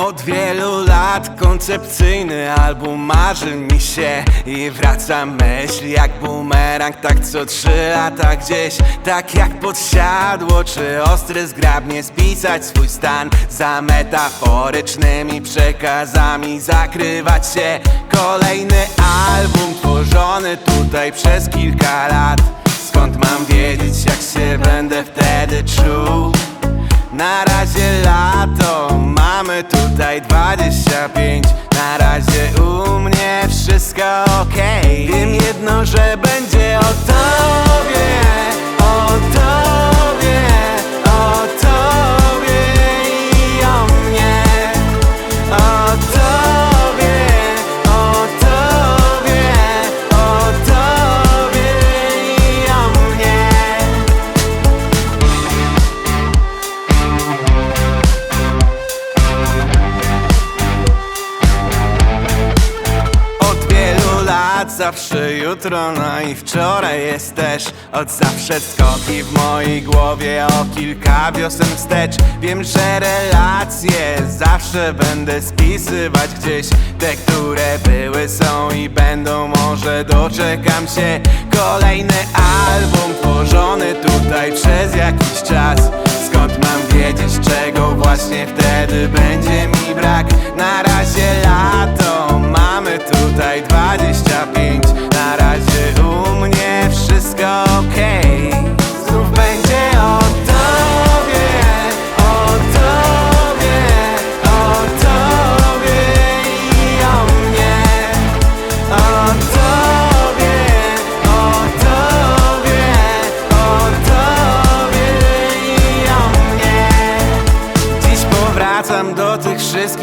Od wielu lat koncepcyjny album marzy mi się I wraca myśl jak bumerang Tak co trzy lata gdzieś Tak jak podsiadło Czy ostry zgrabnie spisać swój stan Za metaforycznymi przekazami Zakrywać się. Kolejny album tworzony tutaj przez kilka lat. Skąd mam wiedzieć jak się będę wtedy czuł? Na razie tutaj 25 Na razie u mnie wszystko okej. Wiem jedno, że będzie o tobie, zawsze jutro, no i wczoraj jest też Od zawsze skoki w mojej głowie o kilka wiosen wstecz. Wiem, że relacje zawsze będę spisywać gdzieś. Te, które były, są i będą, może doczekam się. Kolejny album tworzony tutaj przez jakiś czas. Skąd mam wiedzieć, czego właśnie wtedy będzie mi brak? Na razie lato, mamy tutaj 25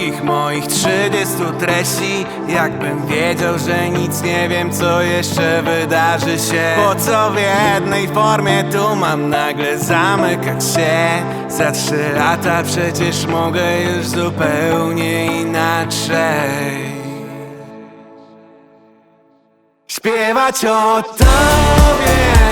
wszystkich moich 30 treści. Jakbym wiedział, że nic nie wiem, co jeszcze wydarzy się. Po co w jednej formie tu mam nagle zamykać się? Za trzy lata przecież mogę już zupełnie inaczej. Śpiewać o tobie